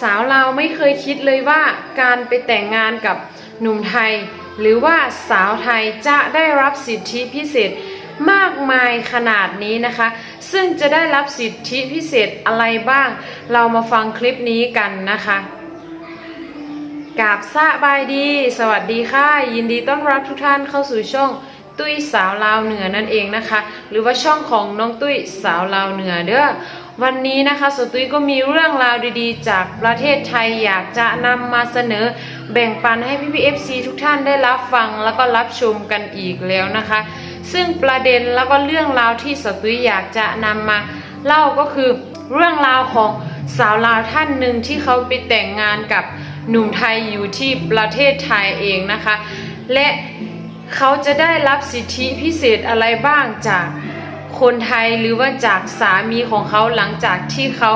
สาวลาวไม่เคยคิดเลยว่าการไปแต่งงานกับหนุ่มไทย หรือว่าสาวไทยจะได้รับสิทธิพิเศษมากมายขนาดนี้นะคะ ซึ่งจะได้รับสิทธิพิเศษอะไรบ้าง เรามาฟังคลิปนี้กันนะคะกาบสบายดี สวัสดีค่ะ ยินดีต้อนรับทุกท่านเข้าสู่ช่องตุ้ยสาวลาวเหนือนั่นเองนะคะ หรือว่าช่องของน้องตุ้ยสาวลาวเหนือเด้อ วันนี้นะคะสตุ้ยก็มีเรื่องราวดีๆ จากประเทศไทยอยากจะนำมาเสนอแบ่งปันให้พี่พีเอฟซีทุกท่านได้รับฟังแล้วก็รับชมกันอีกแล้วนะคะ ซึ่งประเด็นแล้วก็เรื่องราวที่สตุ้ยอยากจะนำมาเล่าก็คือเรื่องราวของสาวลาวท่านหนึ่งที่เขาไปแต่งงานกับหนุ่มไทยอยู่ที่ประเทศไทยเองนะคะ และเขาจะได้รับสิทธิพิเศษอะไรบ้างจาก คนไทยหรือว่าจากสามีของเขาหลังจากที่เขา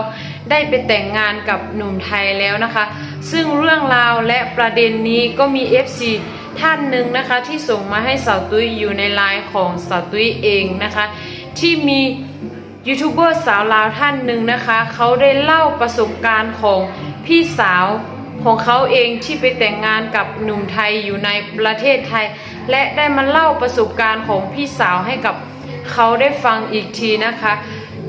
ได้ไปแต่งงานกับหนุ่มไทยแล้วนะคะ ซึ่งเรื่องราวและประเด็นนี้ก็มี FC ท่านหนึ่งนะคะที่ส่งมาให้สาวตุ้ยอยู่ในไลน์ของสาวตุ้ยเองนะคะ ที่มียูทูบเบอร์สาวลาวท่านหนึ่งนะคะ เขาได้เล่าประสบการณ์ของพี่สาวของเขาเองที่ไปแต่งงานกับหนุ่มไทยอยู่ในประเทศไทย และได้มาเล่าประสบการณ์ของพี่สาวให้กับ เขาได้ฟังอีกทีนะคะ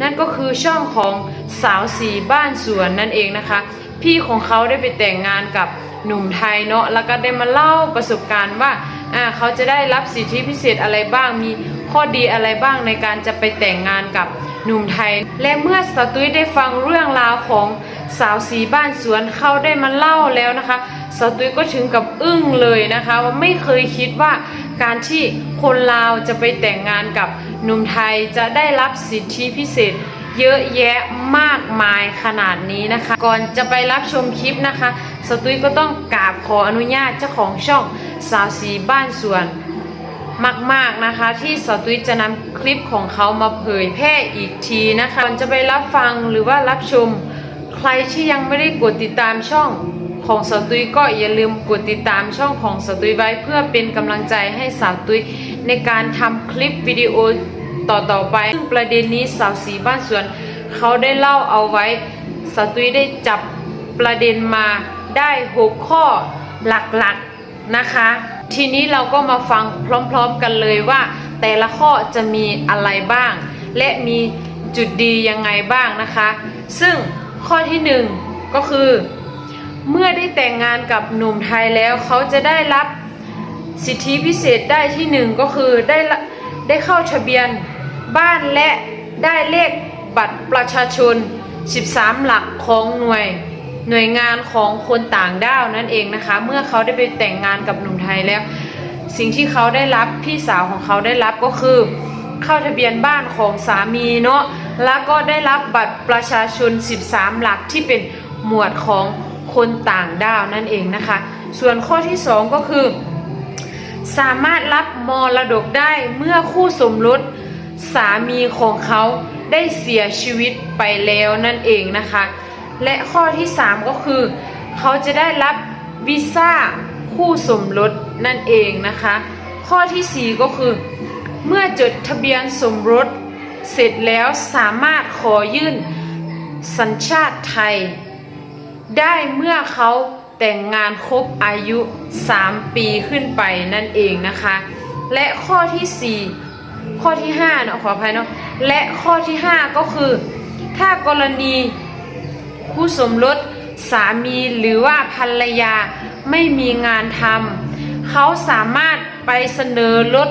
นั่นก็คือช่องของสาวสีบ้านสวนนั่นเองนะคะ พี่ของเขาได้ไปแต่งงานกับหนุ่มไทยเนาะแล้วก็ได้มาเล่าประสบการณ์ว่าอ่าเขาจะได้รับสิทธิพิเศษอะไรบ้างมีข้อดีอะไรบ้างในการจะไปแต่งงานกับหนุ่มไทย และเมื่อสตุ้ยได้ฟังเรื่องราวของสาวสีบ้านสวนเขาได้มาเล่าแล้วนะคะสตุ้ยก็ถึงกับอึ้งเลยนะคะ ว่าไม่เคยคิดว่าการที่คนลาวจะไปแต่งงานกับ หนุ่มไทยจะได้รับสิทธิพิเศษเยอะแยะมากมายขนาดนี้นะคะ ก่อนจะไปรับชมคลิปนะคะ สตุยก็ต้องกราบขออนุญาตเจ้าของช่องสาวสีบ้านสวนมากๆนะคะที่สตุยจะนำคลิปของเขามาเผยแพร่อีกทีนะคะ ก่อนจะไปรับฟังหรือว่ารับชม ใครที่ยังไม่ได้กดติดตามช่องของสตุยก็อย่าลืมกดติดตามช่องของสตุยไว้เพื่อเป็นกำลังใจให้สาวตุย ในการทำคลิปวิดีโอต่อๆไป ซึ่งประเด็นนี้สาวสีบ้านสวน เขาได้เล่าเอาไว้สาวตุยได้จับประเด็นมาได้หกข้อหลักๆนะคะ ทีนี้เราก็มาฟังพร้อมๆกันเลยว่า แต่ละข้อจะมีอะไรบ้าง และมีจุดดียังไงบ้างนะคะ ซึ่งข้อที่หนึ่งก็คือ เมื่อได้แต่งงานกับหนุ่มไทยแล้วเขาจะได้รับ สิทธิพิเศษได้ที่หนึ่งก็คือได้ได้เข้าทะเบียนบ้านและได้เลขบัตรประชาชน 13 หลักของหน่วยหน่วยงานของคนต่างด้าวนั่นเองนะคะ เมื่อเขาได้ไปแต่งงานกับหนุ่มไทยแล้ว สิ่งที่เขาได้รับพี่สาวของเขาได้รับก็คือ เข้าทะเบียนบ้านของสามีเนาะแล้วก็ได้รับบัตรประชาชน 13 หลักที่เป็นหมวดของคนต่างด้าวนั่นเองนะคะ ส่วนข้อที่ 2 ก็คือ สามารถรับมรดกได้เมื่อคู่สมรสสามีของเขาได้เสียชีวิตไปแล้วนั่นเองนะคะ และข้อที่ 3 ก็คือ เขาจะได้รับวีซ่าคู่สมรสนั่นเองนะคะ ข้อทีสี่4 ก็คือ เมื่อจดทะเบียนสมรสเสร็จแล้วสามารถขอยื่นสัญชาติไทย ได้เมื่อเขา แต่งงานครบอายุ 3 ปีขึ้นไปนั่นเองนะคะ และข้อทีสี่ 4 ข้อที่5เนาะขออภัยเนาะและข้อที่ 5 ก็คือ ถ้ากรณีคู่สมรสสามีหรือว่าภรรยาไม่มีงานทำเขาสามารถไปเสนอลด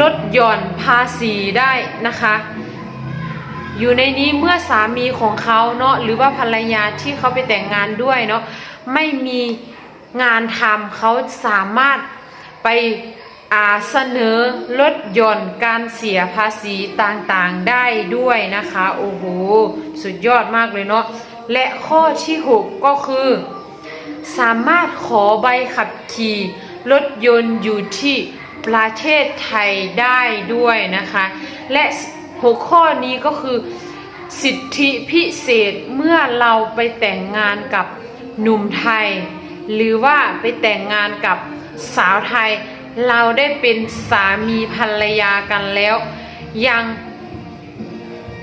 ลดหย่อนภาษีได้นะคะ อยู่ในนี้เมื่อสามีของเขาเนาะหรือว่าภรรยาที่เขาไปแต่งงานด้วยเนาะ ไม่มีงานทำเขาสามารถไปเสนอลดหย่อนการเสียภาษีต่างๆได้ด้วยนะคะ โอ้โห สุดยอดมากเลยเนาะและข้อที่ 6 ก็คือ สามารถขอใบขับขี่รถยนต์อยู่ที่ประเทศไทยได้ด้วยนะคะ และหัวข้อนี้ก็คือสิทธิพิเศษเมื่อเราไปแต่งงานกับ หนุ่มไทย หรือว่าไปแต่งงานกับสาวไทย เราได้เป็นสามีภรรยากันแล้ว ยัง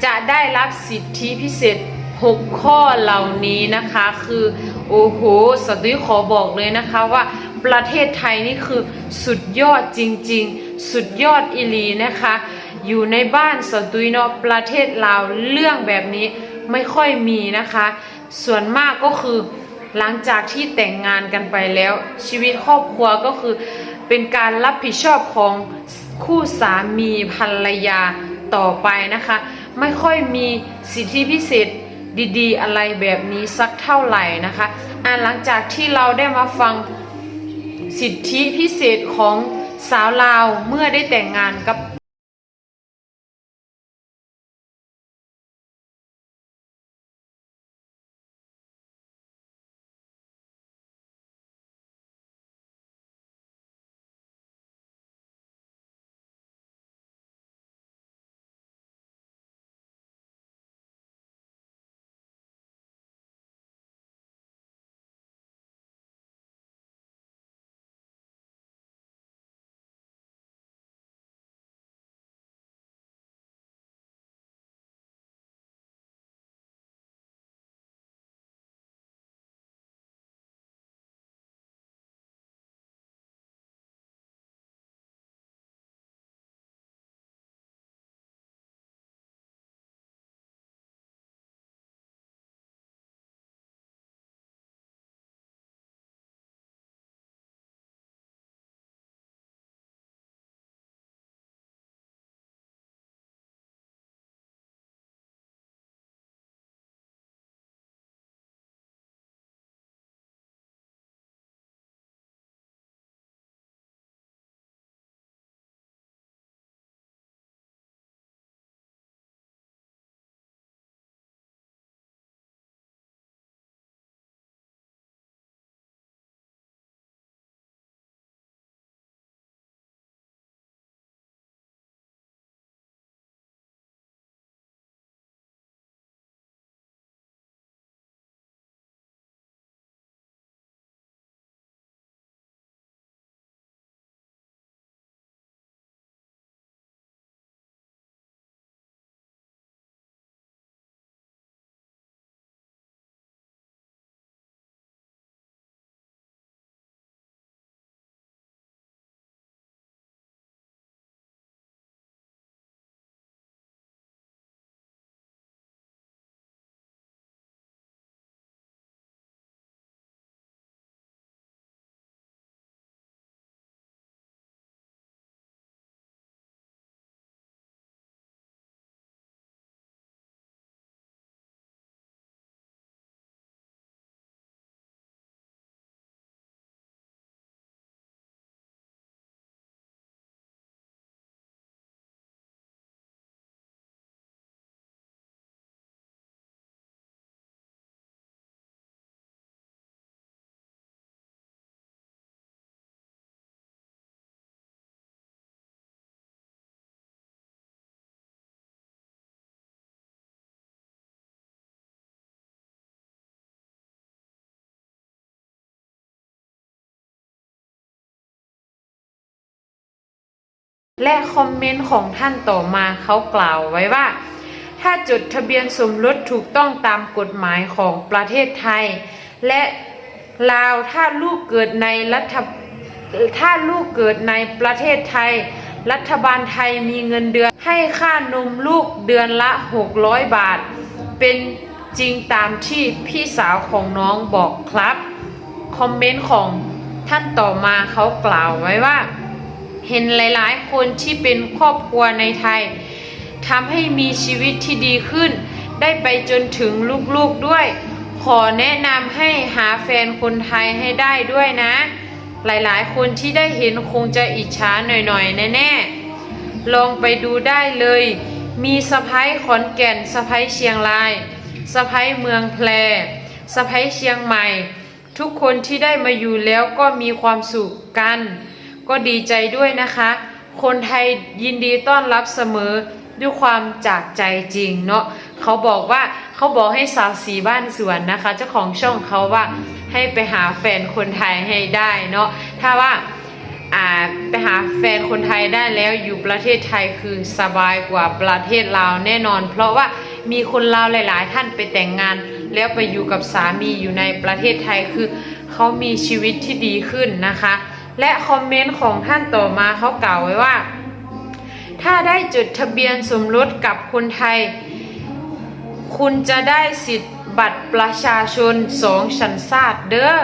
จะได้รับสิทธิพิเศษ 6 ข้อเหล่านี้นะคะคือโอ้โหสตุยขอบอกเลยนะคะว่าประเทศไทยนี่คือสุดยอดจริง ๆ สุดยอดอิลีนะคะ อยู่ในบ้านสตุยเนาะประเทศลาวเรื่องแบบนี้ไม่ค่อยมีนะคะ ส่วนมากก็คือ หลังจากที่แต่งงานกันไปแล้ว ชีวิตครอบครัวก็คือ เป็นการรับผิดชอบของคู่สามีภรรยาต่อไปนะคะ ไม่ค่อยมีสิทธิพิเศษดีๆ อะไรแบบนี้สักเท่าไหร่นะคะอ่าหลังจากที่เราได้มาฟังสิทธิพิเศษของสาวลาวเมื่อได้แต่งงานกับ และคอมเมนต์ของท่านต่อมาเขากล่าวไว้ว่า ถ้าจดทะเบียนสมรสถูกต้องตามกฎหมายของประเทศไทย และลาวถ้าลูกเกิดในรัฐถ้าลูกเกิดในประเทศไทย รัฐบาลไทยมีเงินเดือนให้ค่านมลูกเดือนละ 600 บาท เป็นจริงตามที่พี่สาวของน้องบอกครับ คอมเมนต์ของท่านต่อมาเขากล่าวไว้ว่า เห็นหลายๆ คนที่เป็นครอบครัวในไทยทำให้มีชีวิตที่ดีขึ้น ได้ไปจนถึงลูกๆด้วย ขอแนะนำให้หาแฟนคนไทยให้ได้ด้วยนะ หลายๆ คนที่ได้เห็นคงจะอิจฉาหน่อยๆ แน่ๆ ลองไปดูได้เลย มีสะพ้ายขอนแก่นสะพ้ายเชียงรายสะพ้ายเมืองแพรสะพ้ายเชียงใหม่ ทุกคนที่ได้มาอยู่แล้วก็มีความสุขกัน ก็ดีใจด้วยนะคะ คนไทยยินดีต้อนรับเสมอด้วยความจากใจจริงเนาะเขาบอกว่าเขาบอกให้สาวสีบ้านสวนนะคะ เจ้าของช่องเขาว่าให้ไปหาแฟนคนไทยให้ได้เนาะถ้าว่าอ่าไปหาแฟนคนไทยได้แล้วอยู่ประเทศไทยคือสบายกว่าประเทศลาวแน่นอน เพราะว่ามีคนลาวหลาย ๆ ท่านไปแต่งงาน แล้วไปอยู่กับสามีอยู่ในประเทศไทยคือเขามีชีวิตที่ดีขึ้นนะคะ และคอมเมนต์ของท่านต่อมาเขากล่าวไว้ว่า ถ้าได้จดทะเบียนสมรสกับคนไทย คุณจะได้สิทธิ์บัตรประชาชนสองสัญชาติเด้อ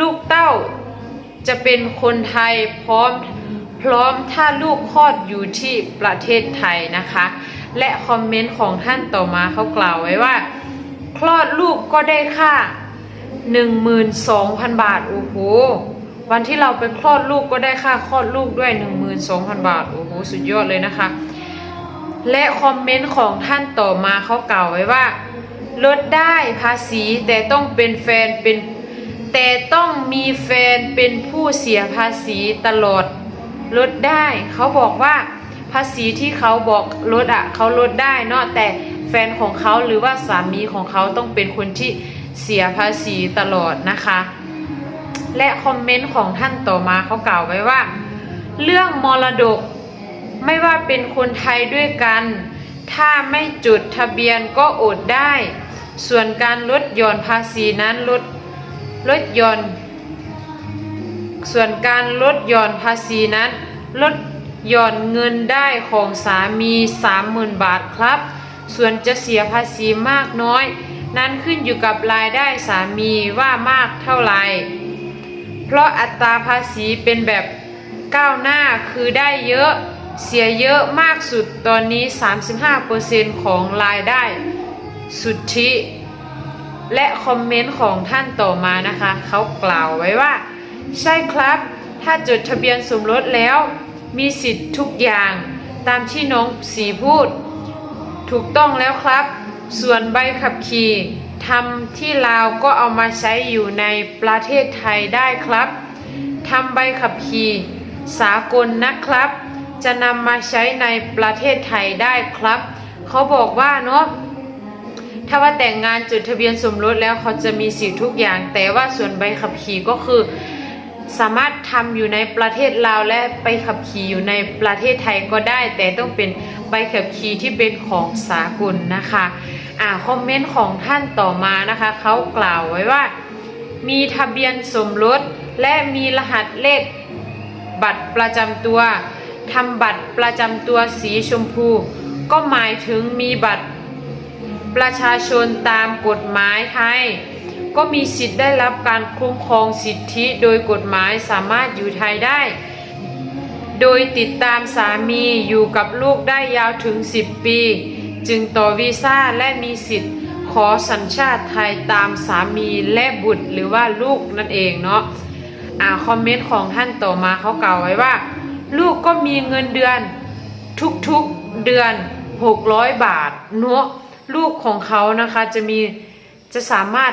ลูกเต้าจะเป็นคนไทยพร้อมพร้อมถ้าลูกคลอดอยู่ที่ประเทศไทยนะคะ และคอมเมนต์ของท่านต่อมาเขากล่าวไว้ว่า คลอดลูกก็ได้ค่า 12,000 บาท โอ้โห วันที่เราไปคลอดลูกก็ได้ค่าคลอดลูกด้วย 12,000 บาท โอ้โห สุดยอดเลยนะคะ และคอมเมนต์ของท่านต่อมาเขากล่าวไว้ว่า ลดได้ภาษีแต่ต้องเป็นแฟนเป็น แต่ต้องมีแฟนเป็นผู้เสียภาษีตลอด ลดได้เขาบอกว่าภาษีที่เขาบอกลดอะเขาลดได้เนาะแต่แฟนของเขาหรือว่าสามีของเขาต้องเป็นคนที่เสียภาษีตลอดนะคะ และคอมเมนต์ของท่านต่อมาเขากล่าวไว้ว่า เรื่องมรดกไม่ว่าเป็นคนไทยด้วยกัน ถ้าไม่จุดทะเบียนก็อดได้ ส่วนการลดหย่อนภาษีนั้นลดลดหย่อน ส่วนการลดหย่อนภาษีนั้น ลดหย่อนเงินได้ของสามี30,000 บาทครับ ส่วนจะเสียภาษีมากน้อย นั้นขึ้นอยู่กับรายได้สามีว่ามากเท่าไหร่ เพราะอัตราภาษีเป็นแบบก้าวหน้าคือได้เยอะเสียเยอะมากสุดตอนนี้ 35%ของรายได้สุทธิ และคอมเมนต์ของท่านต่อมานะคะ เขากล่าวไว้ว่า ใช่ครับ ถ้าจดทะเบียนสมรสแล้ว มีสิทธิ์ทุกอย่างตามที่น้องสีพูด ถูกต้องแล้วครับ ส่วนใบขับขี่ ทำที่ลาวก็เอามาใช้อยู่ในประเทศไทยได้ครับทำใบขับขี่สากลนะครับ จะนำมาใช้ในประเทศไทยได้ครับ เขาบอกว่าเนาะถ้าว่าแต่งงานจดทะเบียนสมรสแล้วเขาจะมีสิทธิทุกอย่าง แต่ว่าส่วนใบขับขี่ก็คือ สามารถทำอยู่ในประเทศลาวและไปขับขี่อยู่ในประเทศไทยก็ได้ แต่ต้องเป็นใบขับขี่ที่เป็นของสากลนะคะ อ่าคอมเมนต์ของท่านต่อมานะคะเขากล่าวไว้ว่า มีทะเบียนสมรสและมีรหัสเลขบัตรประจำตัวทำบัตรประจำตัวสีชมพู ก็หมายถึงมีบัตรประชาชนตามกฎหมายไทย ก็มีสิทธิ์ได้รับการคุ้มครองสิทธิโดยกฎหมายสามารถอยู่ไทยได้ โดยติดตามสามีอยู่กับลูกได้ยาวถึง 10 ปี จึงต่อวีซ่าและมีสิทธิ์ขอสัญชาติไทยตามสามีและบุตรหรือว่าลูกนั่นเองเนาะอ่าคอมเมนต์ของท่านต่อมาเขากล่าวไว้ว่า ลูกก็มีเงินเดือนทุกๆเดือน 600 บาทเนาะลูกของเขานะคะจะมีจะสามารถ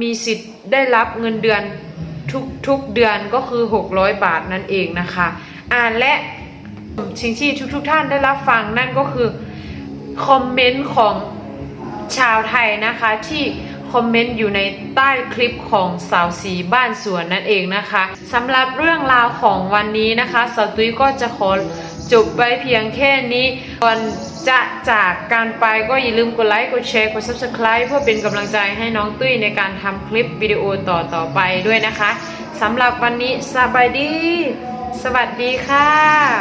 มีสิทธิ์ได้รับเงินเดือนทุกๆเดือนก็คือ 600 บาทนั่นเองนะคะอ่านและสิ่งที่ทุกๆท่านได้รับฟังนั่นก็คือ คอมเมนต์ของชาวไทยนะคะที่คอมเมนต์อยู่ในใต้คลิปของสาวสีบ้านสวนนั่นเองนะคะสำหรับเรื่องราวของวันนี้นะคะสาวตุ้ยก็จะขอจบไว้เพียงแค่นี้ก่อนจะจากการไปก็อย่าลืมกดไลค์ กดแชร์ กด subscribe เพื่อเป็นกำลังใจให้น้องตุ้ยในการทำคลิปวิดีโอต่อต่อๆไปด้วยนะคะสำหรับวันนี้สบายดี สวัสดีค่ะ